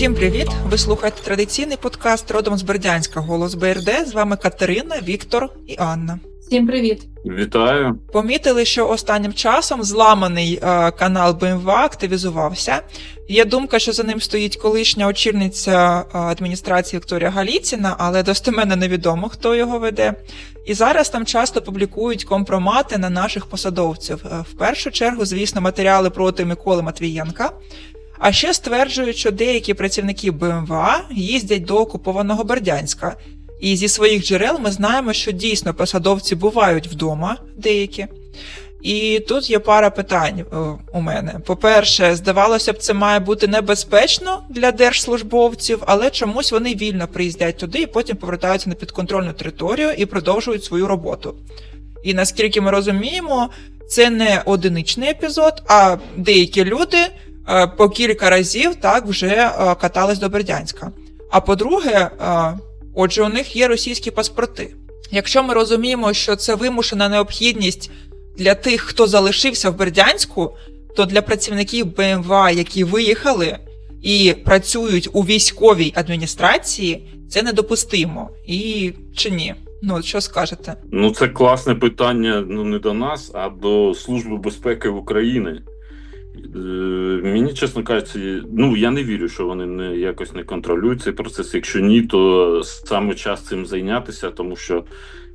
Всім привіт! Ви слухаєте традиційний подкаст родом з Бердянська Голос БРД. З вами Катерина, Віктор і Анна. Всім привіт. Вітаю. Помітили, що останнім часом зламаний е, канал БМВ активізувався. Є думка, що за ним стоїть колишня очільниця е, адміністрації Вікторія Галіціна, але достеменно невідомо, хто його веде. І зараз там часто публікують компромати на наших посадовців. Е, В першу чергу, звісно, матеріали проти Миколи Матвієнка. А ще стверджують, що деякі працівники БМВА їздять до окупованого Бердянська. І зі своїх джерел ми знаємо, що дійсно посадовці бувають вдома, деякі. І тут є пара питань е, у мене. По-перше, здавалося б, це має бути небезпечно для держслужбовців, але чомусь вони вільно приїздять туди і потім повертаються на підконтрольну територію і продовжують свою роботу. І наскільки ми розуміємо, це не одиничний епізод, а деякі люди по кілька разів так вже е, катались до Бердянська. А по-друге, е, отже, у них є російські паспорти. Якщо ми розуміємо, що це вимушена необхідність для тих, хто залишився в Бердянську, то для працівників БМВ, які виїхали і працюють у військовій адміністрації, це недопустимо. І чи ні? Ну, що скажете? Ну, це класне питання ну не до нас, а до Служби безпеки України. Е, Мені, чесно кажучи, ну я не вірю, що вони не якось не контролюють цей процес. Якщо ні, то саме час цим зайнятися, тому що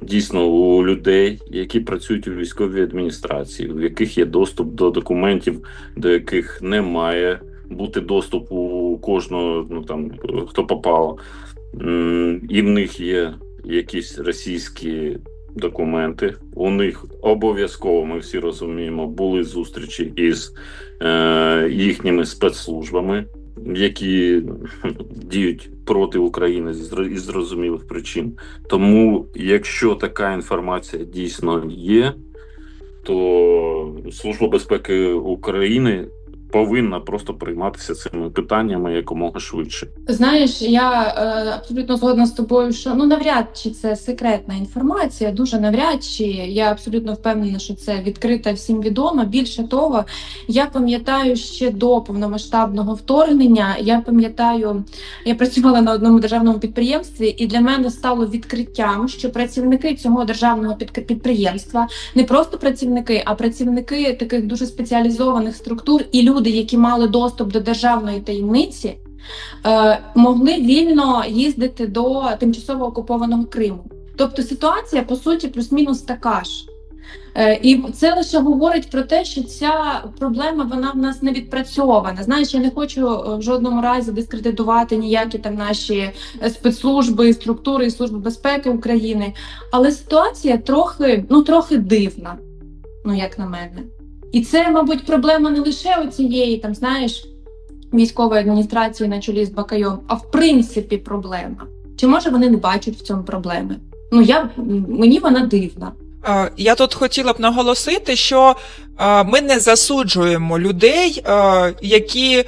дійсно у людей, які працюють у військовій адміністрації, в яких є доступ до документів, до яких не має бути доступ у кожного, ну там хто попало, і в них є якісь російські документи. У них обов'язково, ми всі розуміємо, були зустрічі із е, їхніми спецслужбами, які діють проти України із зрозумілих причин. Тому, якщо така інформація дійсно є, то Служба безпеки України повинна просто прийматися цими питаннями якомога швидше. Знаєш, я е, абсолютно згодна з тобою, що ну навряд чи це секретна інформація, дуже навряд чи я абсолютно впевнена, що це відкрита всім відомо. Більше того, я пам'ятаю ще до повномасштабного вторгнення. Я пам'ятаю, я працювала на одному державному підприємстві, і для мене стало відкриттям, що працівники цього державного підприємства не просто працівники, а працівники таких дуже спеціалізованих структур і люди, які мали доступ до державної таємниці, е, могли вільно їздити до тимчасово окупованого Криму. Тобто ситуація по суті плюс-мінус така ж. Е, І це лише говорить про те, що ця проблема вона в нас не відпрацьована. Знаєш, я не хочу е, в жодному разі дискредитувати ніякі там наші спецслужби, структури і служби безпеки України, але ситуація трохи, ну трохи дивна, ну як на мене. І це, мабуть, проблема не лише у цієї, там, знаєш, військової адміністрації на чолі з Бакайом, а в принципі проблема. Чи може вони не бачать в цьому проблеми? Ну я мені вона дивна. Е, Я тут хотіла б наголосити, що е, ми не засуджуємо людей, е, які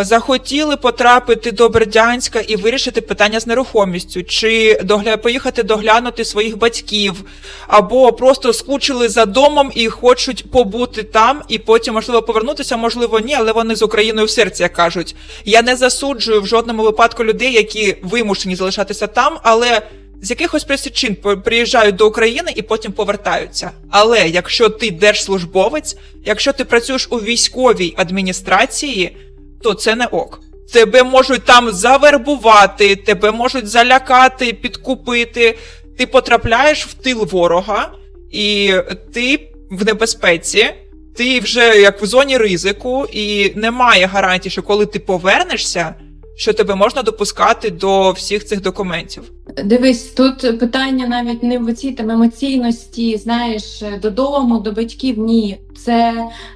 захотіли потрапити до Бердянська і вирішити питання з нерухомістю, чи догля... поїхати доглянути своїх батьків, або просто скучили за домом і хочуть побути там, і потім, можливо, повернутися, можливо, ні, але вони з Україною в серці, як кажуть. Я не засуджую в жодному випадку людей, які вимушені залишатися там, але з якихось причин приїжджають до України і потім повертаються. Але якщо ти держслужбовець, якщо ти працюєш у військовій адміністрації, то це не ок. Тебе можуть там завербувати, тебе можуть залякати, підкупити. Ти потрапляєш в тил ворога, і ти в небезпеці. Ти вже як в зоні ризику, і немає гарантії, що коли ти повернешся, що тебе можна допускати до всіх цих документів. Дивись, тут питання навіть не в цій там емоційності, знаєш, додому, до батьків. Ні, це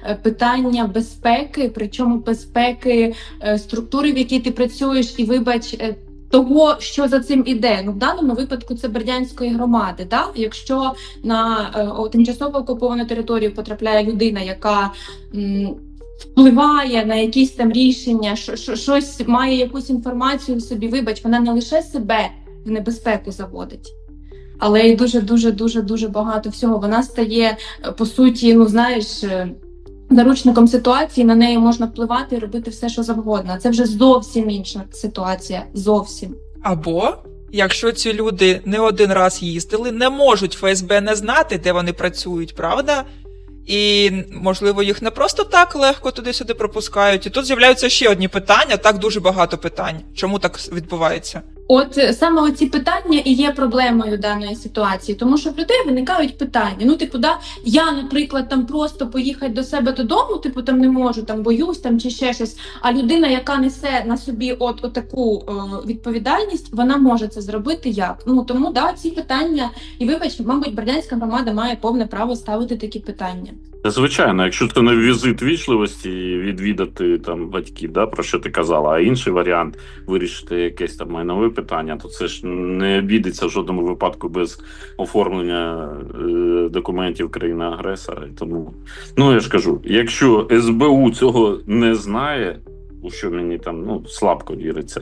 е, питання безпеки, причому безпеки е, структури, в якій ти працюєш, і вибач. е, Того, що за цим іде, ну в даному випадку це бердянської громади. Да? Якщо на е, тимчасово окуповану територію потрапляє людина, яка м, впливає на якісь там рішення, що, що щось має якусь інформацію в собі, вибач, вона не лише себе в небезпеку заводить. Але й дуже дуже дуже дуже багато всього. Вона стає е, по суті, ну знаєш, е, заручником ситуації, на неї можна впливати і робити все, що завгодно. Це вже зовсім інша ситуація. Зовсім. Або якщо ці люди не один раз їздили, не можуть ФСБ не знати, де вони працюють, правда? І, можливо, їх не просто так легко туди-сюди пропускають. І тут з'являються ще одні питання, так дуже багато питань. Чому так відбувається? От е, саме оці питання і є проблемою даної ситуації, тому що в людей виникають питання. Ну, типу, да, я, наприклад, там просто поїхати до себе додому, типу, там не можу, там боюсь там чи ще щось. А людина, яка несе на собі от таку е, відповідальність, вона може це зробити як? Ну тому да, ці питання, і вибач, мабуть, Бердянська громада має повне право ставити такі питання. Звичайно, якщо це не візит вічливості відвідати там батьків, да, про що ти казала, а інший варіант вирішити якесь там майнове питання, то це ж не обійдеться в жодному випадку без оформлення е, документів країни-агресора. Тому, ну я ж кажу, якщо СБУ цього не знає, у що мені там ну слабко віриться.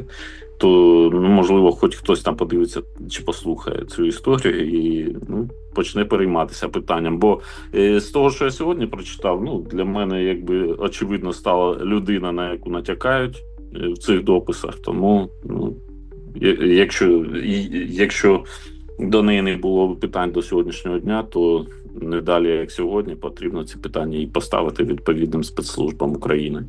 То ну, можливо, хоч хтось там подивиться чи послухає цю історію і ну, почне перейматися питанням. Бо Е, З того, що я сьогодні прочитав, ну для мене якби очевидно стала людина, на яку натякають е, в цих дописах. Тому, ну якщо, якщо до неї не було питань до сьогоднішнього дня, то не далі, як сьогодні, потрібно ці питання і поставити відповідним спецслужбам України.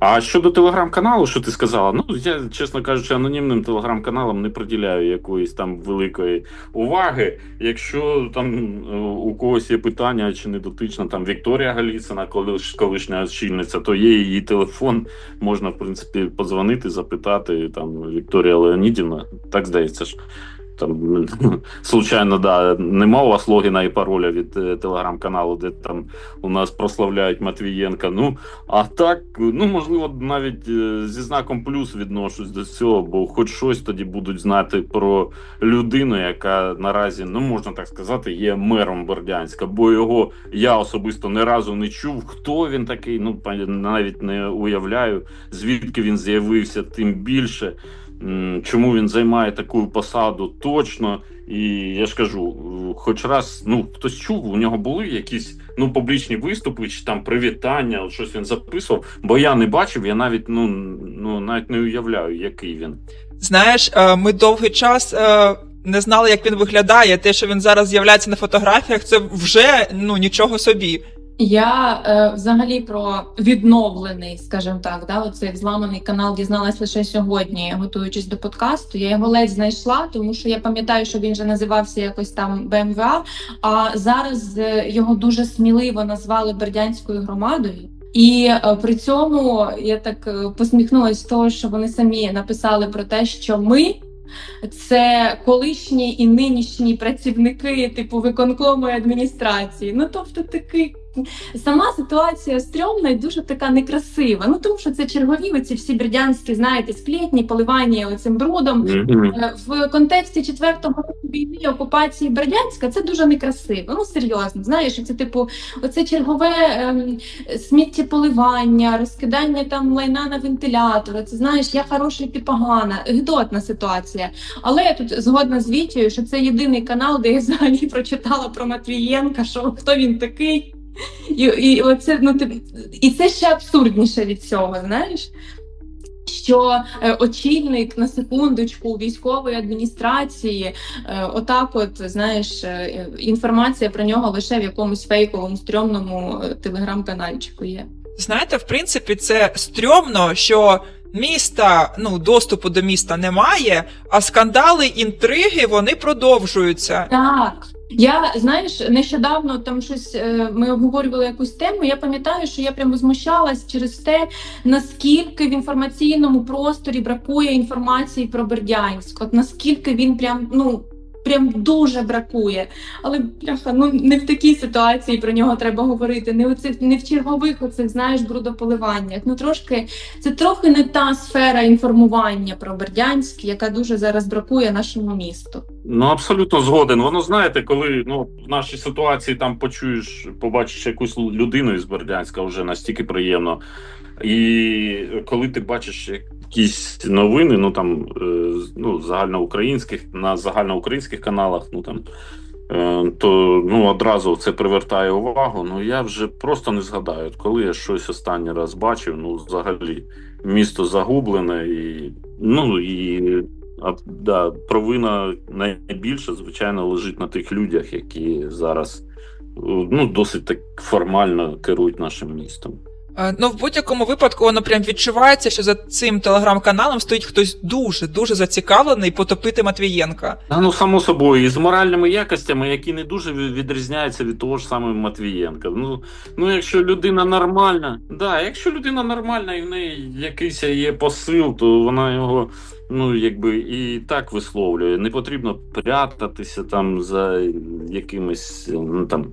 А щодо телеграм-каналу, що ти сказала, ну я, чесно кажучи, анонімним телеграм-каналам не приділяю якоїсь там великої уваги. Якщо там е, у когось є питання чи не дотична там Вікторія Галіцина, колиш, колишня очільниця, то є її телефон. Можна, в принципі, подзвонити, запитати там Вікторія Леонідівна, так здається ж. Там случайно, да, нема у вас логіна і пароля від е, телеграм-каналу, де там у нас прославляють Матвієнка. Ну а так, ну можливо, навіть е, зі знаком плюс відношусь до цього, бо хоч щось тоді будуть знати про людину, яка наразі, ну можна так сказати, є мером Бердянська, бо його я особисто ні разу не чув. Хто він такий? Ну навіть не уявляю, звідки він з'явився, тим більше. Чому він займає таку посаду точно? І я ж кажу, хоч раз ну хтось чув, у нього були якісь ну публічні виступи чи там привітання, щось він записував. Бо я не бачив, я навіть ну, ну навіть не уявляю, який він. Знаєш, е, ми довгий час е, не знали, як він виглядає. Те, що він зараз з'являється на фотографіях, це вже ну нічого собі. Я е, взагалі про відновлений, скажімо так, да, оцей взламаний канал дізналась лише сьогодні, готуючись до подкасту. Я його ледь знайшла, тому що я пам'ятаю, що він же називався якось там БМВА. А зараз е, його дуже сміливо назвали Бердянською громадою. І е, при цьому я так е, посміхнулася з того, що вони самі написали про те, що ми. Це колишні і нинішні працівники типу виконкому і адміністрації. Ну тобто такий сама ситуація стрьомна і дуже така некрасива. Ну тому що це чергові оці всі бердянські, знаєте, сплетні, поливання оцим брудом. Е, В контексті четвертого року війни окупації Бердянська це дуже некрасиво. Ну серйозно, знаєш, це типу, оце чергове ем, сміттєполивання, розкидання там лайна на вентилятори. Це знаєш, я хороша, ти погана, гидотна ситуація. Але я тут згодна з Вітєю, що це єдиний канал, де я взагалі прочитала про Матвієнка, що хто він такий. І, і, оце, ну, ти, і це ще абсурдніше від цього, знаєш? Що е, очільник на секундочку військової адміністрації, е, отак, от знаєш, е, інформація про нього лише в якомусь фейковому стрьомному е, телеграм-канальчику є. Знаєте, в принципі, це стрьомно, що міста, ну, доступу до міста немає, а скандали, інтриги вони продовжуються. Так. Я знаєш, нещодавно там щось е, ми обговорювали якусь тему. Я пам'ятаю, що я прямо змущалась через те, наскільки в інформаційному просторі бракує інформації про Бердянськ. От наскільки він прям ну. Прям дуже бракує, але бляха, ну не в такій ситуації про нього треба говорити. Не оцих, не в чергових оцих знаєш брудополиваннях. Ну трошки це трохи не та сфера інформування про Бердянськ, яка дуже зараз бракує нашому місту. Ну абсолютно згоден. Воно знаєте, коли ну в нашій ситуації там почуєш, побачиш якусь людину із Бердянська, вже настільки приємно. І коли ти бачиш якісь новини, ну там е, ну загальноукраїнських на загальноукраїнських каналах, ну там е, то ну, одразу це привертає увагу. Ну я вже просто не згадаю, коли я щось останній раз бачив, ну взагалі місто загублене і ну і а, да, провина найбільше, звичайно, лежить на тих людях, які зараз ну, досить так формально керують нашим містом. Е, Ну, в будь-якому випадку воно прям відчувається, що за цим телеграм-каналом стоїть хтось дуже дуже зацікавлений потопити Матвієнка. А ну само собою, і з моральними якостями, які не дуже відрізняються від того ж самого Матвієнка. Ну, ну якщо людина нормальна, да, якщо людина нормальна і в неї якийсь є посил, то вона його ну якби і так висловлює. Не потрібно прятатися там за якимись ну там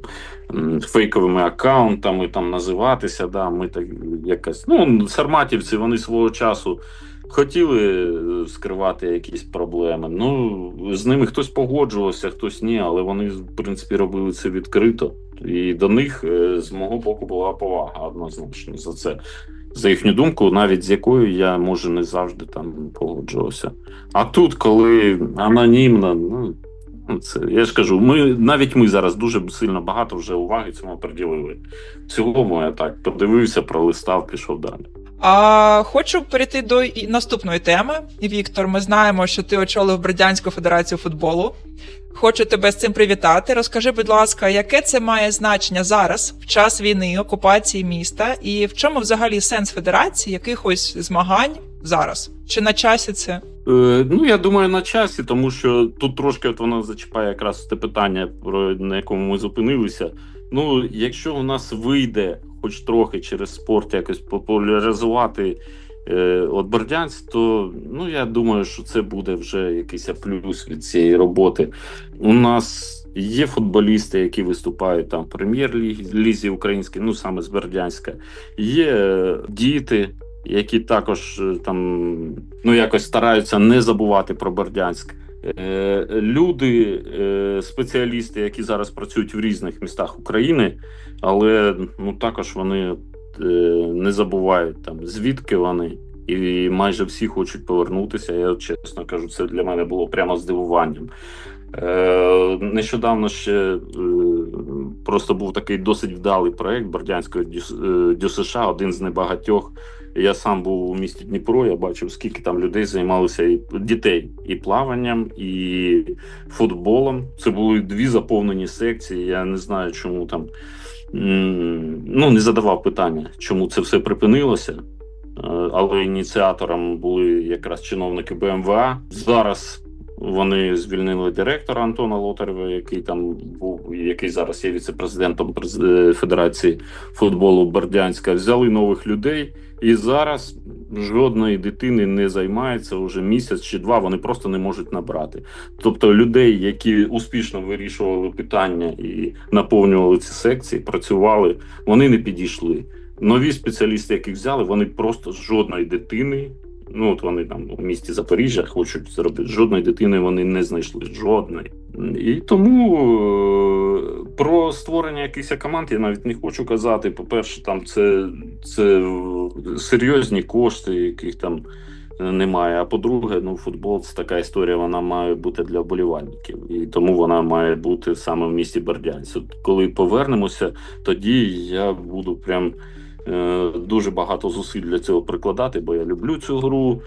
фейковими аккаунтами, там називатися. Да, ми так якась. Ну, сарматівці вони свого часу хотіли е, скривати якісь проблеми. Ну, з ними хтось погоджувався, хтось ні, але вони, в принципі, робили це відкрито. І до них е, з мого боку була повага однозначно за це. За їхню думку, навіть з якою я може не завжди там погоджувався. А тут, коли анонімно, ну ну, це я ж кажу, ми навіть ми зараз дуже сильно багато вже уваги цьому приділили. В цілому я так подивився, пролистав, пішов далі. А хочу перейти до наступної теми. Віктор, ми знаємо, що ти очолив Бердянську федерацію футболу. Хочу тебе з цим привітати. Розкажи, будь ласка, яке це має значення зараз, в час війни, окупації міста, і в чому взагалі сенс федерації, якихось змагань зараз? Чи на часі це? Е, ну, я думаю, на часі, тому що тут трошки от воно зачіпає якраз те питання, про на якому ми зупинилися. Ну, якщо у нас вийде хоч трохи через спорт якось популяризувати от Бердянськ, то ну я думаю, що це буде вже якийсь плюс від цієї роботи. У нас є футболісти, які виступають там в прем'єр-лізі українській, ну саме з Бердянська. Є е, діти, які також е, там ну якось стараються не забувати про Бердянськ. Е, Люди, е, спеціалісти, які зараз працюють в різних містах України, але ну також вони е, не забувають там звідки вони, і майже всі хочуть повернутися. Я чесно кажу, це для мене було прямо здивуванням. Е, Нещодавно ще е, просто був такий досить вдалий проект е, ДЮСШ, один з небагатьох. Я сам був у місті Дніпро, я бачив, скільки там людей займалося і дітей і плаванням, і футболом. Це були дві заповнені секції. Я не знаю, чому там ну не задавав питання, чому це все припинилося. Е, Але ініціатором були якраз чиновники БМВА. Зараз вони звільнили директора Антона Лотарева, який там був, який зараз є віце-президентом е, Федерації футболу Бердянська. Взяли нових людей, і зараз жодної дитини не займається вже місяць чи два. Вони просто не можуть набрати. Тобто людей, які успішно вирішували питання і наповнювали ці секції, працювали, вони не підійшли. Нові спеціалісти, яких взяли, вони просто жодної дитини. Ну, от вони там у місті Запоріжжя хочуть зробити. Жодної дитини вони не знайшли. Жодної. І тому е, про створення якихось команд я навіть не хочу казати. По-перше, там це, це серйозні кошти, яких там е, немає. А по-друге, ну футбол це така історія, вона має бути для вболівальників. І тому вона має бути саме в місті Бердянськ. Коли повернемося, тоді я буду прям дуже багато зусиль для цього прикладати, бо я люблю цю гру.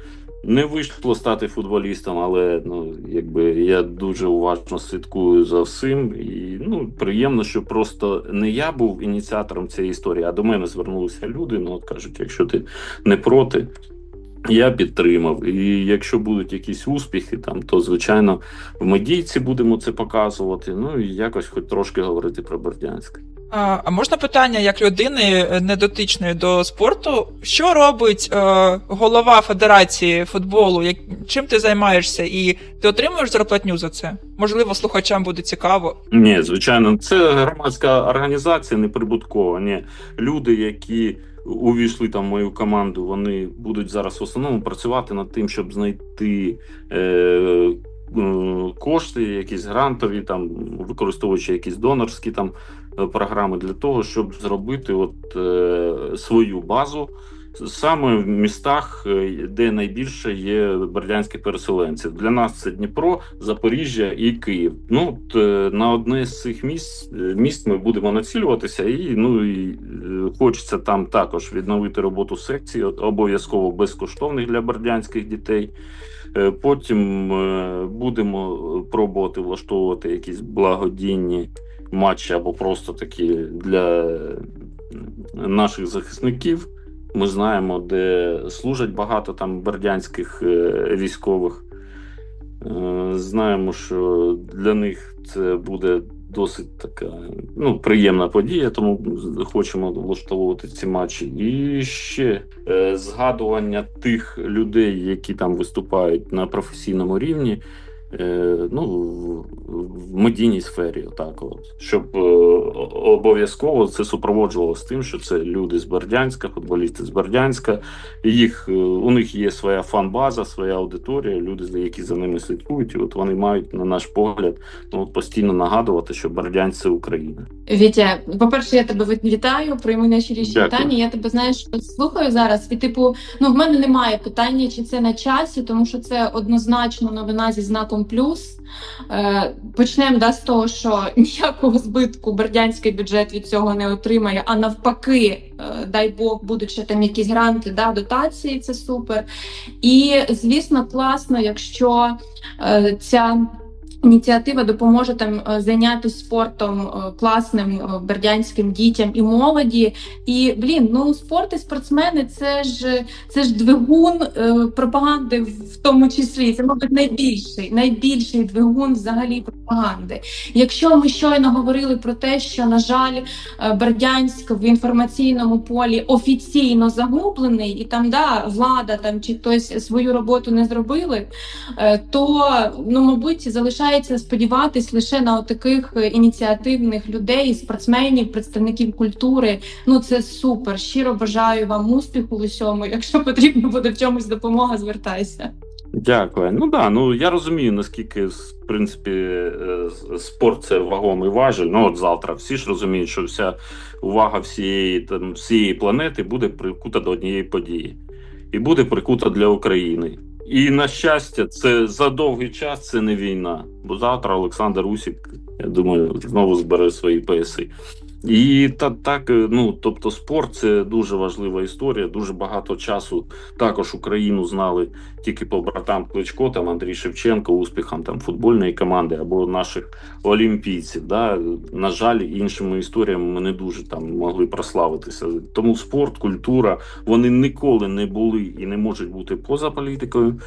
Не вийшло стати футболістом, але ну якби я дуже уважно слідкую за всім. І ну приємно, що просто не я був ініціатором цієї історії, а до мене звернулися люди. Ну от кажуть, якщо ти не проти, я підтримав. І якщо будуть якісь успіхи, там то звичайно в медійці будемо це показувати. Ну і якось хоч трошки говорити про Бердянськ. А, а можна питання як людини е, недотичної до спорту? Що робить е, голова Федерації футболу? Як, чим ти займаєшся? І ти отримуєш зарплатню за це? Можливо, слухачам буде цікаво. Ні, звичайно, це громадська організація, неприбуткова. Ні, люди, які увійшли там в мою команду, вони будуть зараз в основному працювати над тим, щоб знайти. Е, е, Кошти, якісь грантові, там використовуючи якісь донорські там програми для того, щоб зробити от е, свою базу саме в містах, е, де найбільше є бердянських переселенців. Для нас це Дніпро, Запоріжжя і Київ. Ну от, е, на одне з цих міст, е, міст ми будемо націлюватися, і ну і е, хочеться там також відновити роботу секції, обов'язково безкоштовних для бердянських дітей. Е, Потім е, будемо пробувати влаштовувати якісь благодійні матчі або просто такі для наших захисників. Ми знаємо, де служать багато там бердянських е, військових. Е, Знаємо, що для них це буде досить така ну, приємна подія, тому хочемо влаштовувати ці матчі. І ще е, згадування тих людей, які там виступають на професійному рівні. Е, Ну, в- медійній сфері, отак от, щоб е, обов'язково це супроводжувалося тим, що це люди з Бердянська, футболісти з Бердянська. Їх е, у них є своя фан-база, своя аудиторія, люди, які за ними слідкують. І от вони мають, на наш погляд, ну, постійно нагадувати, що Бердянськ це Україна. Вітя, по-перше, я тебе вітаю, прийму найщиріші Дякую. вітання. Я тебе знаєш, слухаю зараз. І типу, ну в мене немає питання, чи це на часі, тому що це однозначно новина зі знаком плюс. Е, почнемо да, з того, що ніякого збитку бердянський бюджет від цього не отримає, а навпаки, е, дай Бог, будуть ще там якісь гранти, да, дотації, це супер. І звісно, класно, якщо е, ця. Ініціатива допоможе там е, зайнятися спортом е, класним е, бердянським дітям і молоді. І блін, ну спорт і спортсмени це ж це ж двигун пропаганди в тому числі. Це, мабуть, найбільший, найбільший двигун взагалі пропаганди. Якщо ми щойно говорили про те, що на жаль, Бердянськ в інформаційному полі офіційно загублений, і там да влада там чи хтось свою роботу не зробили, то ну мабуть залишається сподіватись лише на таких ініціативних людей, спортсменів, представників культури. Ну це супер. Щиро бажаю вам успіху в усьому. Якщо потрібно буде в чомусь допомога, звертайся. Дякую. Ну да, ну я розумію, наскільки в принципі е, спорт це вагомий важель. Ну от завтра всі ж розуміють, що вся увага всієї там всієї планети буде прикута до однієї події, і буде прикута для України. І на щастя, це за довгий час це не війна. Бо завтра Олександр Усік, я думаю, знову збере свої пояси. І та так, е, ну тобто, спорт це дуже важлива історія. Дуже багато часу також Україну знали тільки по братам Кличко, там Андрій Шевченко, успіхам там футбольної команди або наших олімпійців. Да? На жаль, іншими історіями ми не дуже там могли прославитися. Тому спорт, культура вони ніколи не були і не можуть бути поза політикою.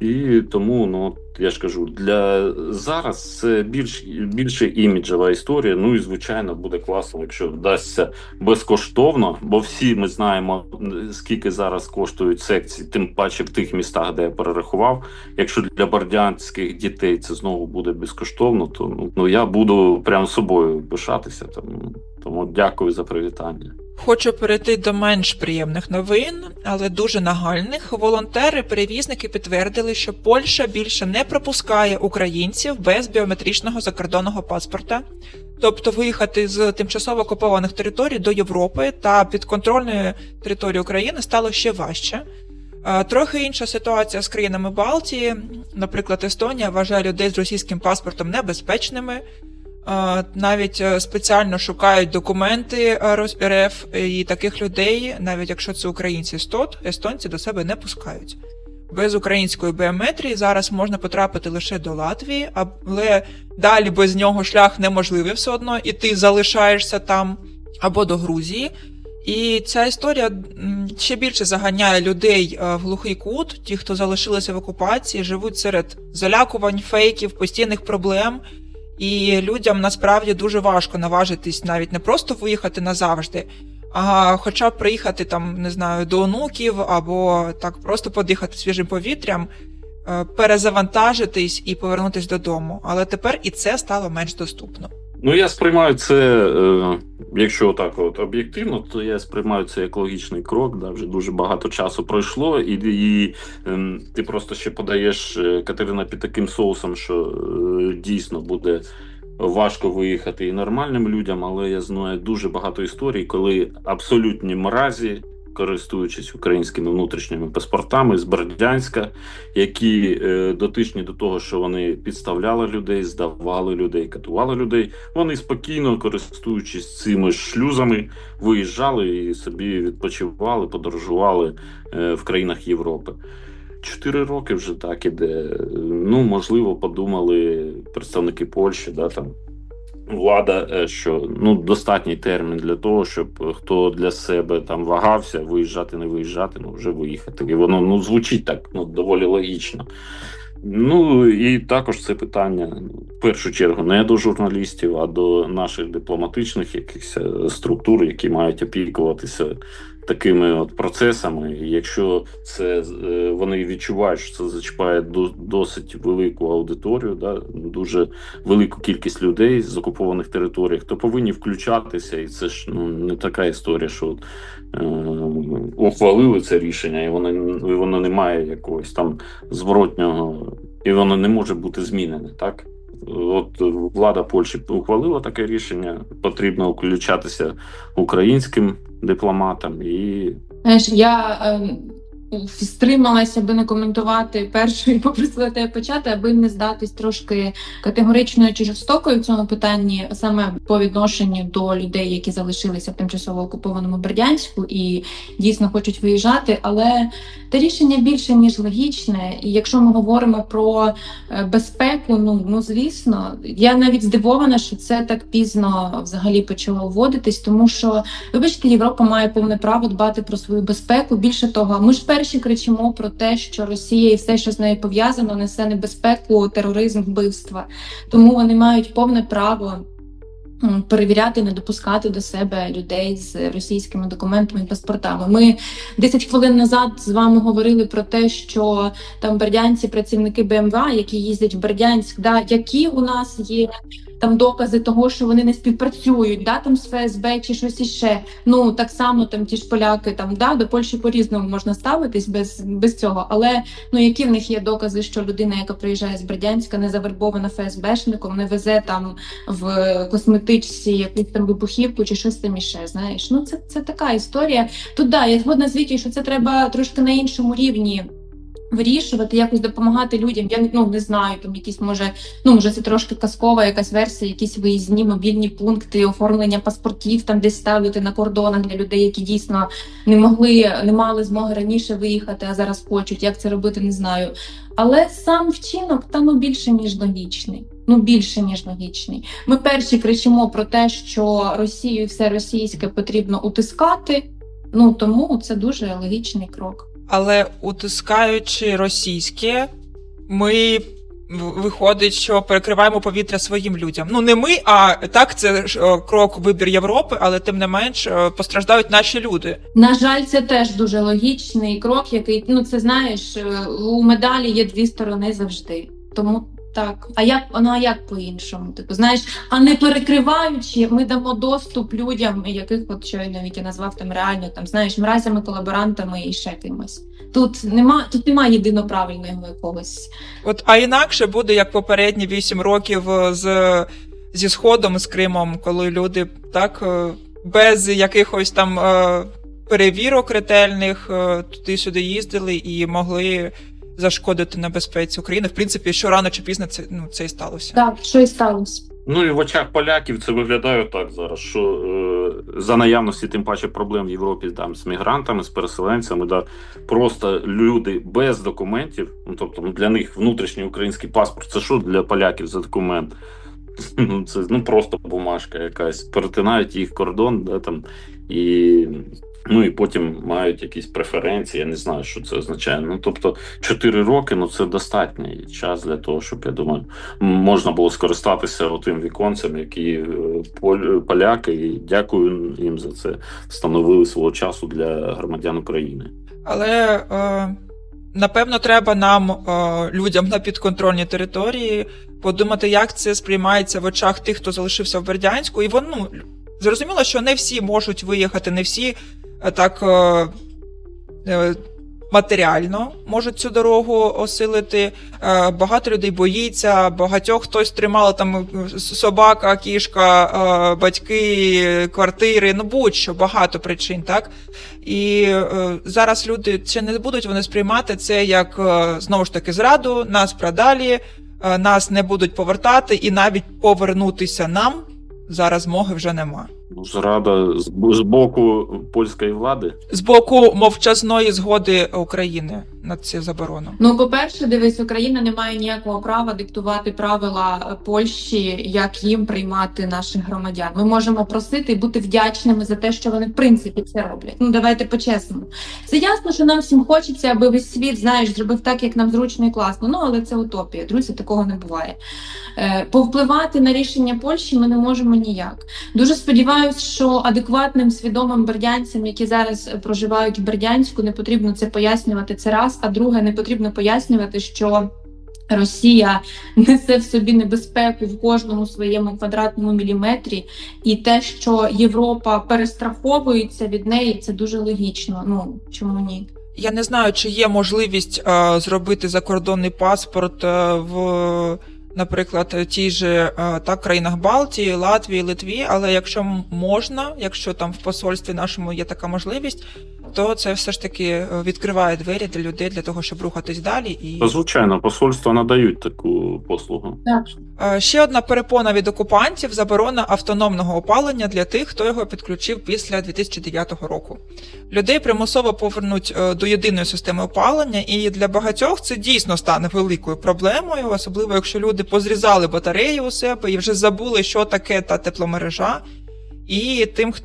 І тому, ну я ж кажу, для зараз це більш більше іміджева історія. Ну і звичайно буде класно, якщо вдасться безкоштовно, бо всі ми знаємо скільки зараз коштують секції, тим паче в тих містах, де я перерахував. Якщо для бордянських дітей це знову буде безкоштовно, то ну, ну я буду прям собою пишатися. Тому, тому дякую за привітання. Хочу перейти до менш приємних новин, але дуже нагальних. Волонтери-перевізники підтвердили, що Польща більше не пропускає українців без біометричного закордонного паспорта, тобто виїхати з тимчасово окупованих територій до Європи та підконтрольної території України стало ще важче. Трохи інша ситуація з країнами Балтії. Наприклад, Естонія вважає людей з російським паспортом небезпечними. Е, Навіть е, спеціально шукають документи е, РФ, і таких людей, навіть якщо це українці з естонці до себе не пускають. Без української біометрії зараз можна потрапити лише до Латвії, але далі без нього шлях неможливий все одно, і ти залишаєшся там або до Грузії. І ця історія ще більше заганяє людей в глухий кут. Ті, хто залишилися в окупації, живуть серед залякувань, фейків, постійних проблем. І людям насправді дуже важко наважитись навіть не просто виїхати назавжди, а хоча б приїхати там, не знаю, до онуків або так просто подихати свіжим повітрям, е, перезавантажитись і повернутись додому. Але тепер і це стало менш доступно. Ну, я сприймаю це, е, якщо так от об'єктивно, то я сприймаю це як логічний крок. Да, вже дуже багато часу пройшло, і, і ем, ти просто ще подаєш е, Катерина під таким соусом, що е, дійсно буде важко виїхати і нормальним людям, але я знаю дуже багато історій, коли абсолютні мразі користуючись українськими внутрішніми паспортами з Бердянська, які е, дотичні до того, що вони підставляли людей, здавали людей, катували людей. Вони спокійно, користуючись цими шлюзами, виїжджали і собі відпочивали, подорожували е, в країнах Європи. Чотири роки вже так іде. Ну, можливо, подумали представники Польщі, да, там влада, е, що ну достатній термін для того, щоб е, хто для себе там вагався, виїжджати, не виїжджати, ну вже виїхати. І воно ну звучить так ну доволі логічно. Ну і також це питання в першу чергу не до журналістів, а до наших дипломатичних якихось е, структур, які мають опікуватися такими от процесами. І якщо це е, вони відчувають, що це зачіпає до- досить велику аудиторію, да, дуже велику кількість людей з окупованих територій, то повинні включатися, і це ж ну не така історія, що от, е, ухвалили це рішення, і воно, і воно не має якогось там зворотнього, і воно не може бути змінене, так? От влада Польщі ухвалила таке рішення. Потрібно включатися українським дипломатам і Знаєш, я ем, стрималася, аби не коментувати першу і попросила тебе почати, аби не здатись трошки категоричною чи жорстокою в цьому питанні, саме по відношенню до людей, які залишилися в тимчасово окупованому Бердянську і дійсно хочуть виїжджати. Але те рішення більше ніж логічне. І якщо ми говоримо про е, безпеку, ну ну звісно, я навіть здивована, що це так пізно взагалі почало вводитись, тому що Вибачте, Європа має повне право дбати про свою безпеку. Більше того, ми ж перші кричимо про те, що Росія і все, що з нею пов'язано, несе небезпеку, тероризм, вбивства. Тому вони мають повне право. Перевіряти, не допускати до себе людей з російськими документами і паспортами. Ми 10 хвилин назад з вами говорили про те, що там бердянці, працівники БМВ, які їздять в Бердянськ, да, які у нас є там докази того, що вони не співпрацюють, да, там з ФСБ чи щось іще. Ну так само там ті ж поляки, там да до Польщі по-різному можна ставитись без, без цього. Але ну які в них є докази, що людина, яка приїжджає з Бердянська, не завербована ФСБшником, не везе там в косметичці якусь там вибухівку чи щось там іще. Знаєш, ну це, це така історія. Тут да, я згодна з Вікою, що це треба трошки на іншому рівні. Вирішувати, якось допомагати людям. Я ну не знаю, там якісь може, ну може це трошки казкова якась версія, якісь виїзні мобільні пункти, оформлення паспортів там десь ставити на кордонах для людей, які дійсно не могли, не мали змоги раніше виїхати, а зараз хочуть. Як це робити, не знаю. Але сам вчинок та ну більше ніж логічний. Ну більше ніж логічний. Ми перші кричимо про те, що Росію все російське потрібно утискати. Ну тому це дуже логічний крок. Але утискаючи російське, ми виходить, що перекриваємо повітря своїм людям. Ну не ми, а так це ж крок вибір Європи, але тим не менш постраждають наші люди. На жаль, це теж дуже логічний крок, який ну це знаєш, е, у медалі є дві сторони завжди. Тому так. А як ну, а як по-іншому? Типу, знаєш, а не перекриваючи, ми дамо доступ людям, яких от щойно Віки назвав там реально там, знаєш, мразями, колаборантами і ще кимось. Тут нема тут немає єдино правильного якогось. От, а інакше буде як попередні вісім років е, з, зі Сходом, з Кримом, коли люди так е, без якихось там е, перевірок ретельних туди-сюди їздили і могли зашкодити небезпеці України. В принципі, що рано чи пізно це ну це і сталося. Так, що і сталося. Ну і в очах поляків це виглядає так зараз, що е, за наявності тим паче проблем в Європі там з мігрантами, з переселенцями, да, просто люди без документів, ну тобто ну, для них внутрішній український паспорт, це що для поляків за документ? Ну, це ну просто бумажка якась. Перетинають їх кордон, да, там, і, ну, і потім мають якісь преференції. Я не знаю, що це означає. Ну, тобто, 4 роки ну, це достатній час для того, щоб я думаю, можна було скористатися отим віконцем, які е, поляки, і дякую їм за це, встановили свого часу для громадян України. Але е, напевно треба нам, е, людям на підконтрольній території, подумати, як це сприймається в очах тих, хто залишився в Бердянську. І воно ну, зрозуміло, що не всі можуть виїхати, не всі так. Е, е, матеріально можуть цю дорогу осилити. Е, Багато людей боїться, багатьох хтось тримало там е, собака, кішка, е, батьки, квартири, ну будь-що, багато причин, так? І е, зараз люди чи не будуть вони сприймати це як е, знову ж таки зраду, нас продалі, е, нас не будуть повертати, і навіть повернутися нам зараз змоги вже нема. Ну, Зрада з, з боку польської влади. З боку мовчазної згоди України на цю заборону. Ну, по-перше, дивись, Україна не має ніякого права диктувати правила Польщі, як їм приймати наших громадян. Ми можемо просити і бути вдячними за те, що вони в принципі це роблять. Ну давайте по-чесному. Це ясно, що нам всім хочеться, аби весь світ знаєш зробив так, як нам зручно і класно. Ну але це утопія. Друзі, такого не буває. Е, Повпливати на рішення Польщі ми не можемо ніяк. Дуже сподіваюся, що адекватним свідомим бердянцям, які зараз е, проживають в Бердянську, не потрібно це пояснювати. Це раз. А друге, не потрібно пояснювати, що Росія несе в собі небезпеку в кожному своєму квадратному міліметрі, і те, що Європа перестраховується від неї, це дуже логічно. Ну чому ні? Я не знаю, чи є можливість е, зробити закордонний паспорт е, в, наприклад, тій же е, так, країнах Балтії, Латвії, Литві, але якщо можна, якщо там в посольстві нашому є така можливість, то це все ж таки е, відкриває двері для людей для того, щоб рухатись далі. І Та, звичайно, посольства надають таку послугу. Так. Е, ще одна перепона від окупантів заборона автономного опалення для тих, хто його підключив після 2009 року. Людей примусово повернуть е, до єдиної системи опалення, і для багатьох це дійсно стане великою проблемою, особливо якщо люди позрізали батареї у себе і вже забули, що таке та тепломережа, і тим, х-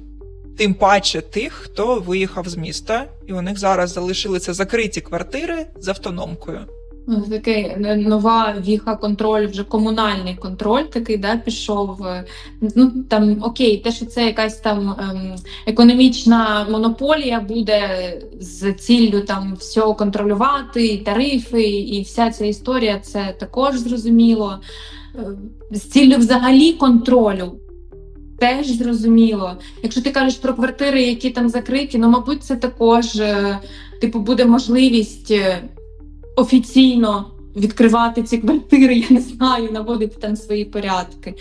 тим паче тих, хто виїхав з міста, і у них зараз залишилися закриті квартири з автономкою. Ну, Такий е, нова віха контроль, вже комунальний контроль такий, да, пішов. е, Ну там окей, те, що це якась там ем, економічна монополія буде з ціллю там все контролювати, і тарифи, і вся ця історія, це також зрозуміло. Е, З ціллю взагалі контролю. Теж зрозуміло. Якщо ти кажеш про квартири, які там закриті, ну мабуть, це також е, типу буде можливість е, офіційно відкривати ці квартири, я не знаю, наводити там свої порядки.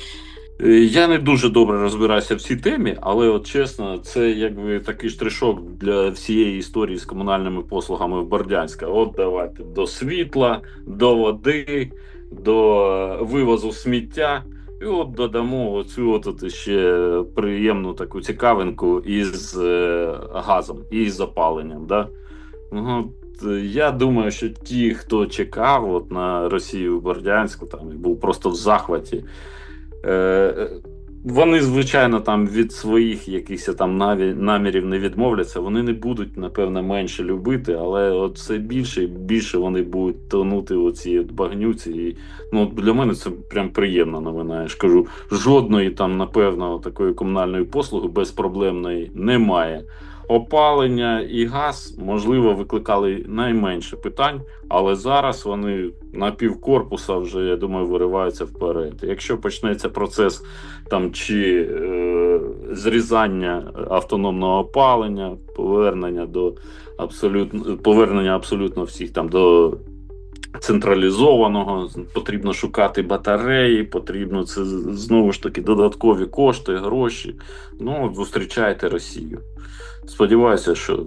Е, Я не дуже добре розбираюся в цій темі, але от чесно, це якби такий штришок для всієї історії з комунальними послугами в Бердянська. От давайте до світла, до води, до вивозу сміття. І от додамо оцю от, ще приємну таку цікавинку із е, газом і з опаленням. Да? Ну, от, е, я думаю, що ті, хто чекав от, на Росію в Бордянську, там був просто в захваті. Е, вони, звичайно, там від своїх якихось там наві- намірів не відмовляться. Вони не будуть, напевно, менше любити, але от все більше і більше вони будуть тонути у цій багнюці. І ну, от для мене це прям приємна новина. Я ж кажу, жодної там, напевно, такої комунальної послуги безпроблемної немає. Опалення і газ, можливо, викликали найменше питань, але зараз вони на півкорпуса вже, я думаю, вириваються вперед. Якщо почнеться процес там чи е, зрізання автономного опалення, повернення до абсолютно повернення абсолютно всіх там до централізованого, потрібно шукати батареї, потрібно це знову ж таки додаткові кошти, гроші. Ну, зустрічайте Росію. Сподіваюся, що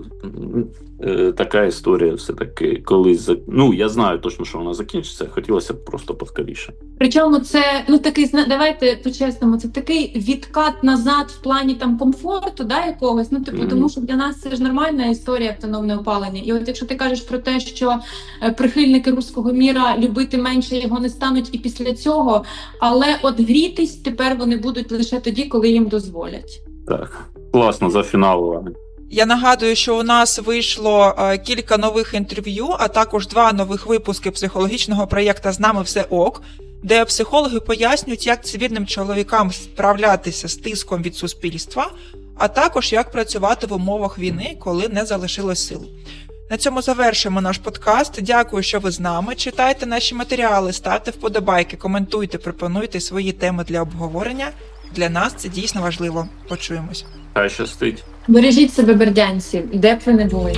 е, така історія все-таки колись Ну, я знаю точно, що вона закінчиться. Хотілося б просто поскоріше. Причому це ну такий давайте по-чесному, це такий відкат назад в плані там комфорту, да, якогось. Ну, типу, Мгм. тому що для нас це ж нормальна історія автономне опалення. І от якщо ти кажеш про те, що е, прихильники руського міра любити менше його не стануть і після цього, але от грітись тепер вони будуть лише тоді, коли їм дозволять. Так, класно зафіналували. Я нагадую, що у нас вийшло е, кілька нових інтерв'ю, а також два нових випуски психологічного проєкту з нами все ок, де психологи пояснюють, як цивільним чоловікам справлятися з тиском від суспільства, а також як працювати в умовах війни, коли не залишилось сил. На цьому завершуємо наш подкаст. Дякую, що ви з нами. Читайте наші матеріали, ставте вподобайки, коментуйте, пропонуйте свої теми для обговорення. Для нас це дійсно важливо. Почуємось. Хай щастить. Бережіть себе, бердянці, де б ви не були.